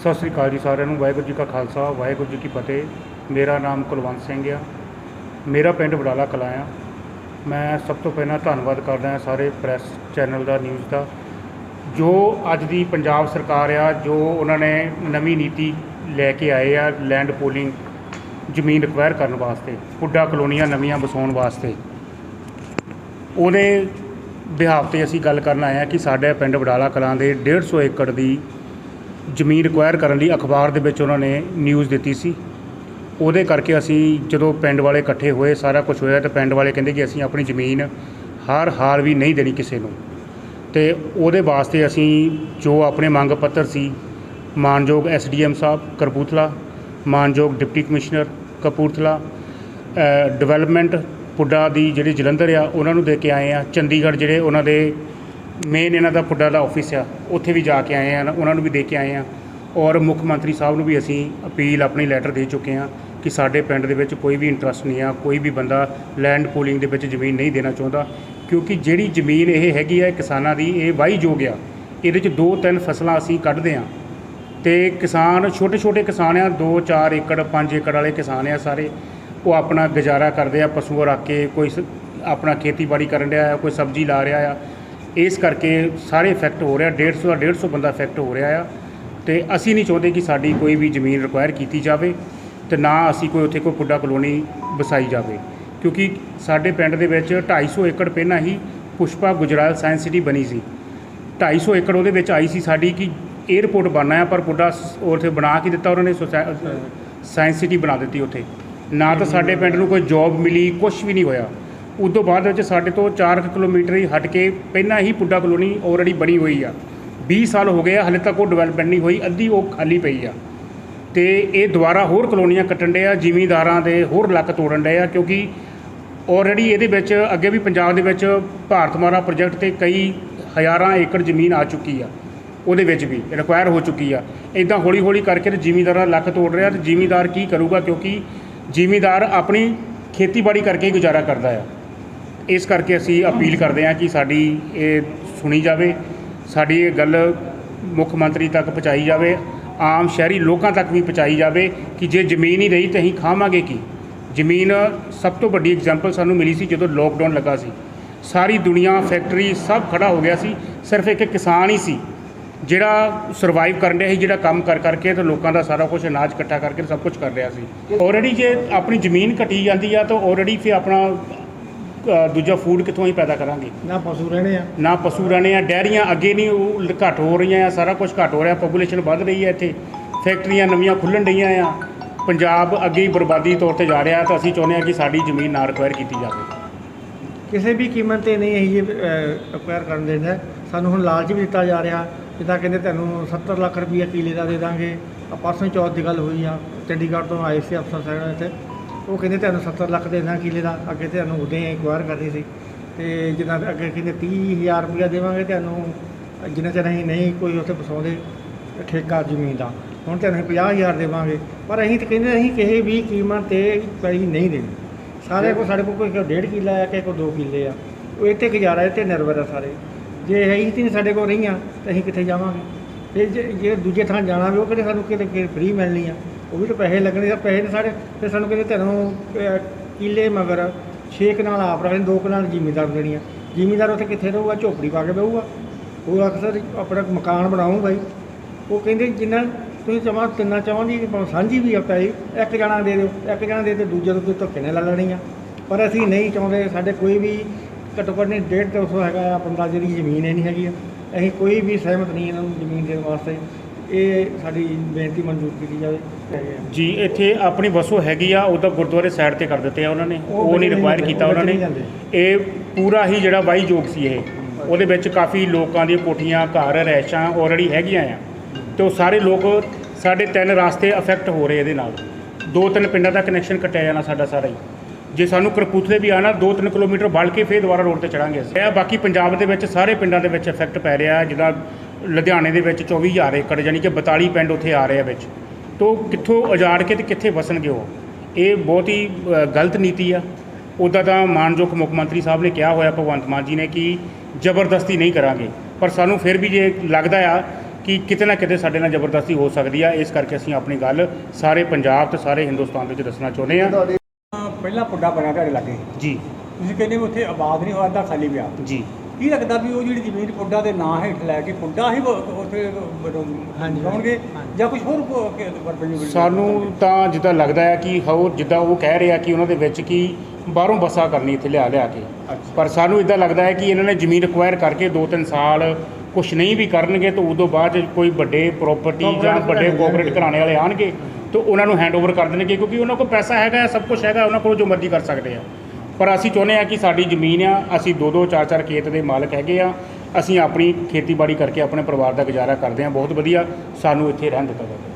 ਸਤਿ ਸ੍ਰੀ ਅਕਾਲ ਜੀ ਸਾਰਿਆਂ ਨੂੰ। ਵਾਹਿਗੁਰੂ ਜੀ ਕਾ ਖਾਲਸਾ, ਵਾਹਿਗੁਰੂ ਜੀ ਕੀ ਫਤਿਹ। ਮੇਰਾ ਨਾਮ ਕੁਲਵੰਤ ਸਿੰਘ ਆ। ਮੇਰਾ ਪਿੰਡ ਵਡਾਲਾ ਕਲਾਂ ਆ। ਮੈਂ ਸਭ ਤੋਂ ਪਹਿਲਾਂ ਧੰਨਵਾਦ ਕਰਦਾ ਹਾਂ ਸਾਰੇ ਪ੍ਰੈਸ ਚੈਨਲ ਦਾ, ਨਿਊਜ਼ ਦਾ। ਜੋ ਅੱਜ ਦੀ ਪੰਜਾਬ ਸਰਕਾਰ ਆ, ਜੋ ਉਹਨਾਂ ਨੇ ਨਵੀਂ ਨੀਤੀ ਲੈ ਕੇ ਆਏ ਆ ਲੈਂਡ ਪੋਲਿੰਗ ਜ਼ਮੀਨ ਰਿਕਵਾਇਰ ਕਰਨ ਵਾਸਤੇ, ਪੁੱਡਾ ਕਲੋਨੀਆਂ ਨਵੀਆਂ ਵਸਾਉਣ ਵਾਸਤੇ। ਉਹਦੇ ਬਿਹਾਫ ਤੇ ਅਸੀਂ ਗੱਲ ਕਰਨ ਆਏ ਆ ਕਿ ਸਾਡੇ ਪਿੰਡ ਵਡਾਲਾ ਕਲਾਂ ਦੇ 150 ਏਕੜ ਦੀ ਜ਼ਮੀਨ ਰਿਕਵਾਇਰ ਕਰਨ ਲਈ ਅਖਬਾਰ ਦੇ ਵਿੱਚ ਉਹਨਾਂ ਨੇ ਨਿਊਜ਼ ਦਿੱਤੀ ਸੀ। ਉਹਦੇ ਕਰਕੇ ਅਸੀਂ ਜਦੋਂ ਪਿੰਡ ਵਾਲੇ ਇਕੱਠੇ ਹੋਏ, ਸਾਰਾ ਕੁਝ ਹੋਇਆ ਤਾਂ ਪਿੰਡ ਵਾਲੇ ਕਹਿੰਦੇ ਕਿ ਅਸੀਂ ਆਪਣੀ ਜ਼ਮੀਨ ਹਰ ਹਾਲ ਵੀ ਨਹੀਂ ਦੇਣੀ ਕਿਸੇ ਨੂੰ। ਤੇ ਉਹਦੇ ਵਾਸਤੇ ਅਸੀਂ ਜੋ ਆਪਣੇ ਮੰਗ ਪੱਤਰ ਸੀ, ਮਾਨਯੋਗ ਐਸਡੀਐਮ ਸਾਹਿਬ ਕਰਪੂਥਲਾ ਮਾਨਯੋਗ deputy commissioner Kapurthala development PUDA ਦੀ ਜਿਹੜੀ ਜਲੰਧਰ ਆ, ਉਹਨਾਂ ਨੂੰ ਦੇ ਕੇ ਆਏ ਆ। ਚੰਡੀਗੜ੍ਹ ਜਿਹੜੇ ਉਹਨਾਂ ਦੇ ਮੇਨ ਇਹਨਾਂ ਦਾ ਪੁੱਡਾ ਦਾ ਆਫਿਸ ਆ, ਉੱਥੇ ਵੀ ਜਾ ਕੇ ਆਏ ਆ, ਉਹਨਾਂ ਨੂੰ ਵੀ ਦੇ ਕੇ ਆਏ ਆ। ਔਰ ਮੁੱਖ ਮੰਤਰੀ ਸਾਹਿਬ ਨੂੰ ਵੀ ਅਸੀਂ ਅਪੀਲ, ਆਪਣੀ ਲੈਟਰ ਦੇ ਚੁੱਕੇ ਆ ਕਿ ਸਾਡੇ ਪਿੰਡ ਦੇ ਵਿੱਚ ਕੋਈ ਵੀ ਇੰਟਰਸਟ ਨਹੀਂ ਆ, ਕੋਈ ਵੀ ਬੰਦਾ ਲੈਂਡ ਪੂਲਿੰਗ ਦੇ ਵਿੱਚ ਜ਼ਮੀਨ ਨਹੀਂ ਦੇਣਾ ਚਾਹੁੰਦਾ। ਕਿਉਂਕਿ ਜਿਹੜੀ ਜ਼ਮੀਨ ਇਹ ਹੈਗੀ ਆ ਕਿਸਾਨਾਂ ਦੀ, ਇਹ ਵਾਹੀ ਯੋਗ ਆ। ਇਹਦੇ 'ਚ ਦੋ ਤਿੰਨ ਫਸਲਾਂ ਅਸੀਂ ਕੱਢਦੇ ਆ। ਤੇ ਕਿਸਾਨ ਛੋਟੇ ਛੋਟੇ ਕਿਸਾਨ ਆ 2 4 ਏਕੜ 5 ਏਕੜ ਵਾਲੇ ਕਿਸਾਨ ਆ ਸਾਰੇ। ਉਹ ਆਪਣਾ ਗੁਜ਼ਾਰਾ ਕਰਦੇ ਆ ਪਸ਼ੂ ਰੱਖ ਕੇ, ਕੋਈ ਸ- ਆਪਣਾ ਖੇਤੀਬਾੜੀ ਕਰਨ ਰਿਹਾ ਆ, ਕੋਈ ਸਬਜ਼ੀ ਲਾ ਰਿਹਾ ਆ। ਇਸ ਕਰਕੇ ਸਾਰੇ ਇਫੈਕਟ ਹੋ ਰਿਹਾ 150 ਦਾ 150 ਬੰਦਾ ਇਫੈਕਟ ਹੋ ਰਿਹਾ ਆ। ਤੇ ਅਸੀਂ ਨਹੀਂ ਚਾਹੁੰਦੇ ਕਿ ਸਾਡੀ ਕੋਈ ਵੀ ਜ਼ਮੀਨ ਰਿਕੁਆਇਰ ਕੀਤੀ ਜਾਵੇ ਤੇ ਨਾ ਅਸੀਂ ਕੋਈ ਉੱਥੇ ਕੋਈ ਪੁੱਡਾ ਕਲੋਨੀ ਵਸਾਈ ਜਾਵੇ। ਕਿਉਂਕਿ ਸਾਡੇ ਪਿੰਡ ਦੇ ਵਿੱਚ 250 ਏਕੜ ਪਹਿਲਾਂ ਹੀ ਪੁਸ਼ਪਾ ਗੁਜਰਾਲ ਸਾਇੰਸ ਸਿਟੀ ਬਣੀ ਸੀ। 250 ਏਕੜ ਉਹਦੇ ਵਿੱਚ ਆਈ ਸੀ ਸਾਡੀ ਕਿ 에ਅਰਪੋਰਟ ਬਣਨਾ ਹੈ ਪਰ ਪੁੱਡਾ ਉੱਥੇ ਬਣਾ ਕੇ ਦਿੱਤਾ ਉਹਨਾਂ ਨੇ ਸਾਇੰਸ ਸਿਟੀ ਬਣਾ ਦਿੱਤੀ ਉੱਥੇ। ਨਾ ਤਾਂ ਸਾਡੇ ਪਿੰਡ ਨੂੰ ਕੋਈ ਜੌਬ ਮਿਲੀ ਕੁਝ ਵੀ ਨਹੀਂ ਹੋਇਆ। ਉਸ ਤੋਂ ਬਾਅਦ ਵਿੱਚ ਸਾਡੇ ਤੋਂ 4 ਕਿਲੋਮੀਟਰ ਹੀ ਹਟ ਕੇ ਪਹਿਲਾਂ ਹੀ ਪੁੱਡਾ ਕਲੋਨੀ ਆਲਰੇਡੀ ਬਣੀ ਹੋਈ ਆ। 20 ਸਾਲ ਹੋ ਗਏ ਆ, ਹਲੇ ਤੱਕ ਉਹ ਡਿਵੈਲਪਮੈਂਟ ਨਹੀਂ ਹੋਈ, ਅੱਧੀ ਉਹ ਖਾਲੀ ਪਈ ਆ। ਤੇ ਇਹ ਦੁਬਾਰਾ ਹੋਰ ਕਲੋਨੀਆਂ ਕੱਟਣ ਦੇ ਆ, ਜ਼ਿਮੀਂਦਾਰਾਂ ਦੇ ਹੋਰ ਲੱਕ ਤੋੜਨ ਦੇ ਆ, ਕਿਉਂਕਿ ਆਲਰੇਡੀ ਇਹਦੇ ਵਿੱਚ ਅੱਗੇ ਵੀ ਪੰਜਾਬ ਦੇ ਵਿੱਚ ਭਾਰਤ ਮਾਰਾ ਪ੍ਰੋਜੈਕਟ ਤੇ ਕਈ ਹਜ਼ਾਰਾਂ ਏਕੜ ਜ਼ਮੀਨ ਆ ਚੁੱਕੀ ਆ। ਉਹਦੇ ਵਿੱਚ ਵੀ ਰਿਕੁਆਇਰ ਹੋ ਚੁੱਕੀ ਆ। ਇਦਾਂ ਹੌਲੀ ਹੌਲੀ ਕਰਕੇ ਤੇ ਜ਼ਿਮੀਂਦਾਰਾਂ ਲੱਕ ਤੋੜ ਰਿਹਾ ਤੇ ਜ਼ਿਮੀਂਦਾਰ ਕੀ ਕਰੂਗਾ, ਕਿਉਂਕਿ ਜ਼ਿਮੀਂਦਾਰ ਆਪਣੀ ਖੇਤੀਬਾੜੀ ਕਰਕੇ ਹੀ ਗੁਜ਼ਾਰਾ ਕਰਦਾ ਆ। ਇਸ ਕਰਕੇ ਅਸੀਂ ਅਪੀਲ ਕਰਦੇ ਹਾਂ ਕਿ ਸਾਡੀ ਇਹ ਸੁਣੀ ਜਾਵੇ, ਸਾਡੀ ਇਹ ਗੱਲ ਮੁੱਖ ਮੰਤਰੀ ਤੱਕ ਪਹੁੰਚਾਈ ਜਾਵੇ, ਆਮ ਸ਼ਹਿਰੀ ਲੋਕਾਂ ਤੱਕ ਵੀ ਪਹੁੰਚਾਈ ਜਾਵੇ ਕਿ ਜੇ ਜ਼ਮੀਨ ਹੀ ਰਹੀ ਤਾਂ ਅਸੀਂ ਖਾਵਾਂਗੇ ਕੀ? ਜ਼ਮੀਨ ਸਭ ਤੋਂ ਵੱਡੀ ਐਗਜ਼ਾਮਪਲ ਸਾਨੂੰ ਮਿਲੀ ਸੀ ਜਦੋਂ ਲੋਕਡਾਊਨ ਲੱਗਾ ਸੀ। ਸਾਰੀ ਦੁਨੀਆ ਫੈਕਟਰੀ ਸਭ ਖੜਾ ਹੋ ਗਿਆ ਸੀ, ਸਿਰਫ ਇੱਕ ਕਿਸਾਨ ਹੀ ਸੀ, ਜਿਹੜਾ ਸਰਵਾਈਵ ਕਰਨ ਰਿਹਾ ਸੀ, ਜਿਹੜਾ ਕੰਮ ਕਰ ਕਰਕੇ ਤੇ ਲੋਕਾਂ ਦਾ ਸਾਰਾ ਕੁਝ ਅਨਾਜ ਇਕੱਠਾ ਕਰਕੇ ਸਭ ਕੁਝ ਕਰ ਰਿਹਾ ਸੀ। ਆਲਰੇਡੀ ਜੇ ਆਪਣੀ ਜ਼ਮੀਨ ਘਟੀ ਜਾਂਦੀ ਆ ਤਾਂ ਆਲਰੇਡੀ ਫਿਰ ਆਪਣਾ ਅ, ਦੂਜਾ ਫੂਡ ਕਿੱਥੋਂ ਹੀ ਪੈਦਾ ਕਰਾਂਗੇ? ਨਾ ਪਸ਼ੂ ਰਹਿਣੇ ਆ। ਨਾ ਪਸ਼ੂ ਰਹਿਣੇ ਆ ਡੈਰੀਆਂ ਅੱਗੇ ਨਹੀਂ ਉਹ ਘੱਟ ਹੋ ਰਹੀਆਂ ਆ ਸਾਰਾ ਕੁਝ ਘੱਟ ਹੋ ਰਿਹਾ ਪੋਪੂਲੇਸ਼ਨ ਵੱਧ ਰਹੀ ਹੈ ਇੱਥੇ। ਫੈਕਟਰੀਆਂ ਨਵੀਆਂ ਖੁੱਲਣ ਡਈਆਂ ਆ। ਪੰਜਾਬ ਅੱਗੇ ਹੀ ਬਰਬਾਦੀ ਤੌਰ ਤੇ ਜਾ ਰਿਹਾ ਤਾਂ ਅਸੀਂ ਚਾਹੁੰਦੇ ਹਾਂ ਕਿ ਸਾਡੀ ਜ਼ਮੀਨ ਨਾ ਰਿਕਵਾਇਰ ਕੀਤੀ ਜਾਵੇ। ਕਿਸੇ ਵੀ ਕੀਮਤ ਤੇ ਨਹੀਂ ਇਹ ਅਕਵਾਇਰ ਕਰਨ ਦੇਣਾ ਸਾਨੂੰ ਹੁਣ ਲਾਲਚ ਵੀ ਦਿੱਤਾ ਜਾ ਰਿਹਾ ਜਿੱਦਾਂ ਕਹਿੰਦੇ ਤੁਹਾਨੂੰ 70 ਲੱਖ ਰੁਪਈਆ ਕਿਲੇ ਦਾ ਦੇ ਦਾਂਗੇ। ਆ ਪਰਸੋਂ ਹੀ ਚੌਥ ਦੀ ਗੱਲ ਹੋਈ ਆ ਚੰਡੀਗੜ੍ਹ ਤੋਂ ਆਏ ਸੀ ਅਫਸਰ ਸਾਹਿਬ ਇੱਥੇ। ਉਹ ਕਹਿੰਦੇ ਤੁਹਾਨੂੰ 70 ਲੱਖ ਦੇਣਾ ਕਿਲੇ ਦਾ। ਅੱਗੇ ਤੁਹਾਨੂੰ ਉਦੋਂ ਹੀ ਅਕਵਾਇਰ ਕਰਨੀ ਸੀ। ਤੇ ਜਿੱਦਾਂ ਅੱਗੇ ਕਹਿੰਦੇ 30000 ਰੁਪਈਆ ਦੇਵਾਂਗੇ ਤੁਹਾਨੂੰ ਜਿੰਨਾ ਚਿਰ ਅਸੀਂ ਨਹੀਂ ਕੋਈ ਉੱਥੇ ਵਸਾਉਂਦੇ ਠੇਕਾ ਜ਼ਮੀਨ ਦਾ। ਹੁਣ ਤੁਹਾਨੂੰ 50000 ਦੇਵਾਂਗੇ। ਪਰ ਅਸੀਂ ਤਾਂ ਕਹਿੰਦੇ ਅਸੀਂ ਕਿਸੇ ਵੀ ਕੀਮਤ ਤੇ ਪੈਸੇ ਨਹੀਂ ਦੇਣੀ। ਸਾਰੇ ਕੋ ਸਾਡੇ ਕੋਲ ਕੋਈ ਡੇਢ ਕਿੱਲਾ ਆ, ਕਿਸੇ ਕੋਲ 2 ਕਿੱਲੇ ਆ। ਉਹ ਇੱਥੇ ਗੁਜ਼ਾਰਾ, ਇੱਥੇ ਨਿਰਭਰ ਆ ਸਾਰੇ। ਜੇ ਅਸੀਂ ਤੇ ਸਾਡੇ ਕੋਲ ਰਹੀਆਂ, ਤਾਂ ਅਸੀਂ ਕਿੱਥੇ ਜਾਵਾਂਗੇ? ਫਿਰ ਜੇ ਜੇ ਦੂਜੇ ਥਾਂ ਜਾਣਾ ਵੀ, ਉਹ ਕਿਤੇ ਸਾਨੂੰ ਕਿਤੇ ਫ੍ਰੀ ਮਿਲਣੀ ਆ। ਉਹ ਵੀ ਤਾਂ ਪੈਸੇ ਲੱਗਣੇ ਤਾਂ ਪੈਸੇ ਤਾਂ ਸਾਡੇ ਫਿਰ ਸਾਨੂੰ ਕਹਿੰਦੇ ਤੁਹਾਨੂੰ ਅਹ, ਕਿੱਲੇ ਮਗਰ ਛੇ ਕਨਾਲ ਆਪ ਰੱਖਣੇ ਦੋ ਕਨਾਲ ਜ਼ਿਮੀਦਾਰ ਨੂੰ ਦੇਣੀ ਆ। ਜ਼ਿਮੀਦਾਰ ਉੱਥੇ ਕਿੱਥੇ ਰਹੂਗਾ? ਝੋਪੜੀ ਪਾ ਕੇ ਬਹੂਗਾ ਉਹ ਅਕਸਰ ਆਪਣਾ ਮਕਾਨ ਬਣਾਉ ਬਾਈ। ਉਹ ਕਹਿੰਦੇ ਜਿੰਨਾ ਤੁਸੀਂ ਚਾਹਾਂ ਤਿੰਨਾਂ ਚਾਹਾਂ ਦੀ ਭਾਵੇਂ ਸਾਂਝੀ ਵੀ ਆ ਪਈ ਇੱਕ ਜਣਾ ਦੇ ਦਿਓ ਇੱਕ ਜਣਾ ਦੇ ਤੇ ਦੂਜੇ ਤੋਂ ਧੱਕੇ ਨਾਲ ਲੈ ਲੈਣੀ ਆ। ਪਰ ਅਸੀਂ ਨਹੀਂ ਚਾਹੁੰਦੇ ਸਾਡੇ ਕੋਈ ਵੀ ਘੱਟੋ ਘੱਟ ਨਹੀਂ ਡੇਢ ਦੋ ਸੌ ਹੈਗਾ ਆ ਬੰਦਾ ਜਿਹੜੀ ਜ਼ਮੀਨ ਇਹ ਨਹੀਂ ਹੈਗੀ ਆ। ਅਸੀਂ ਕੋਈ ਵੀ ਸਹਿਮਤ ਨਹੀਂ ਇਹਨਾਂ ਨੂੰ ਜ਼ਮੀਨ ਦੇਣ ਵਾਸਤੇ। ਇਹ ਸਾਡੀ ਬੇਨਤੀ ਮਨਜ਼ੂਰ ਕੀਤੀ ਜਾਵੇ ਹੈਗੇ ਆ। ਜੀ ਇੱਥੇ ਆਪਣੀ ਵਸੋ ਹੈਗੀ ਆ ਉਹਦਾ ਗੁਰਦੁਆਰੇ ਸਾਈਡ ਤੇ ਕਰ ਦਿੱਤੇ ਆ ਉਹਨਾਂ ਨੇ। ਉਹ ਉਹ ਨਹੀਂ ਵਿੱਚ ਰਿਕੁਆਇਰ ਕੀਤਾ ਉਹ ਉਹਨਾਂ ਨੇ। ਨਹੀਂ ਇਹ ਪੂਰਾ ਹੀ ਜਿਹੜਾ ਵਾਹੀ ਯੋਗ ਸੀ ਇਹ। ਉਹਦੇ ਵਿੱਚ ਕਾਫੀ ਲੋਕਾਂ ਦੀਆਂ ਕੋਠੀਆਂ ਘਰ ਰਹਿਸ਼ਾਂ ਆਲਰੇਡੀ ਹੈਗੀਆਂ ਆ। ਤੇ ਉਹ ਸਾਰੇ ਲੋਕ ਸਾਡੇ ਤਿੰਨ ਰਾਸਤੇ ਅਫੈਕਟ ਹੋ ਰਹੇ ਇਹਦੇ ਨਾਲ। ਦੋ ਤਿੰਨ ਪਿੰਡਾਂ ਦਾ ਕਨੈਕਸ਼ਨ ਕੱਟਿਆ ਜਾਣਾ ਸਾਡਾ ਸਾਰਾ ਹੀ। ਜੇ ਸਾਨੂੰ ਕਰਪੂਥਲੇ ਵੀ ਆਣਾ 2-3 ਕਿਲੋਮੀਟਰ ਵੱਲ ਕੇ ਫੇਰ ਦੁਬਾਰਾ ਰੋਡ ਤੇ ਚੜਾਂਗੇ ਅਸੀਂ। ਇਹ ਬਾਕੀ ਪੰਜਾਬ ਦੇ ਵਿੱਚ ਸਾਰੇ ਪਿੰਡਾਂ ਦੇ ਵਿੱਚ ਇਫੈਕਟ ਪੈ ਰਿਹਾ ਜਿੱਦਾਂ ਲੁਧਿਆਣੇ ਦੇ ਵਿੱਚ 24000 ਏਕੜ ਯਾਨੀ ਕਿ 42 ਪਿੰਡ ਉੱਥੇ ਆ ਰਹੇ ਆ ਵਿੱਚ। ਤੋਂ ਕਿੱਥੋਂ ਉਜਾੜ ਕੇ ਤੇ ਕਿੱਥੇ ਵਸਣਗੇ ਉਹ? ਇਹ ਬਹੁਤ ਹੀ ਗਲਤ ਨੀਤੀ ਆ। ਉੱਦਾਂ ਤਾਂ ਮਾਨਯੋਗ ਮੁੱਖ ਮੰਤਰੀ ਸਾਹਿਬ ਨੇ ਕਿਹਾ ਹੋਇਆ ਭਗਵੰਤ ਮਾਨ ਜੀ ਨੇ ਕਿ ਜ਼ਬਰਦਸਤੀ ਨਹੀਂ ਕਰਾਂਗੇ। ਪਰ ਸਾਨੂੰ ਫਿਰ ਵੀ ਜੇ ਲੱਗਦਾ ਆ ਕਿ ਕਿਤੇ ਨਾ ਕਿਤੇ ਸਾਡੇ ਨਾਲ ਜ਼ਬਰਦਸਤੀ ਹੋ ਸਕਦੀ ਆ ਇਸ ਕਰਕੇ ਅਸੀਂ ਆਪਣੀ ਗੱਲ ਸਾਰੇ ਪੰਜਾਬ ਤੇ ਸਾਰੇ ਹਿੰਦੁਸਤਾਨ ਦੇ ਵਿੱਚ ਦੱਸਣਾ ਚਾਹੁੰਦੇ ਆ। ਪਹਿਲਾਂ ਪੁੱਡਾ ਬਣਿਆ ਤੁਹਾਡੇ ਲਾਗੇ। ਜੀ। ਤੁਸੀਂ ਕਹਿੰਦੇ ਉੱਥੇ ਆਬਾਦ ਨਹੀਂ ਹੋਇਆ ਖਾਲੀ ਪਿਆ। ਜੀ। ਕੀ ਲੱਗਦਾ ਵੀ ਉਹ ਜਿਹੜੀ ਜ਼ਮੀਨ ਪੁੱਡਾ ਦੇ ਨਾਂ ਹੇਠ ਲੈ ਕੇ ਪੁੱਡਾ ਹੀ ਉੱਥੇ ਹਾਂਜੀ। ਬਣਾਉਣਗੇ ਜਾਂ ਕੁਝ ਹੋਰ? ਸਾਨੂੰ ਤਾਂ ਜਿੱਦਾਂ ਲੱਗਦਾ ਹੈ ਕਿ ਹੋਰ ਜਿੱਦਾਂ ਉਹ ਕਹਿ ਰਹੇ ਕਿ ਉਹਨਾਂ ਦੇ ਵਿੱਚ ਕੀ ਬਾਹਰੋਂ ਬੱਸਾਂ ਕਰਨੀ ਇੱਥੇ ਲਿਆ ਲਿਆ ਕੇ। ਪਰ ਸਾਨੂੰ ਇਦਾਂ ਲੱਗਦਾ ਹੈ ਕਿ ਇਹਨਾਂ ਨੇ ਜ਼ਮੀਨ ਐਕਵਾਇਰ ਕਰਕੇ 2-3 ਸਾਲ ਕੁਝ ਨਹੀਂ ਵੀ ਕਰਨਗੇ ਤਾਂ ਉਦੋਂ ਬਾਅਦ ਕੋਈ ਵੱਡੇ ਪ੍ਰਾਪਰਟੀ ਜਾਂ ਵੱਡੇ ਕੋਆਪਰੇਟ ਘਰਾਣੇ ਵਾਲੇ ਆਣਗੇ ਤਾਂ ਉਹਨਾਂ ਨੂੰ ਹੈਂਡਓਵਰ ਕਰ ਦੇਣਗੇ ਕਿਉਂਕਿ ਉਹਨਾਂ ਕੋਲ ਪੈਸਾ ਹੈਗਾ ਸਭ ਕੁਝ ਹੈਗਾ ਉਹਨਾਂ ਕੋਲ ਜੋ ਮਰਜ਼ੀ ਕਰ ਸਕਦੇ ਆ ਪਰ ਅਸੀਂ ਚਾਹੁੰਦੇ ਆ ਕਿ ਸਾਡੀ ਜ਼ਮੀਨ ਆ, ਅਸੀਂ ਦੋ ਦੋ, ਚਾਰ ਚਾਰ ਖੇਤ ਦੇ ਮਾਲਕ ਹੈਗੇ ਆ, ਅਸੀਂ ਆਪਣੀ ਖੇਤੀਬਾੜੀ ਕਰਕੇ ਆਪਣੇ ਪਰਿਵਾਰ ਦਾ ਗੁਜ਼ਾਰਾ ਕਰਦੇ ਆ ਬਹੁਤ ਵਧੀਆ, ਸਾਨੂੰ ਇੱਥੇ ਰਹਿਣ ਦਿੱਤਾ ਜਾਵੇ।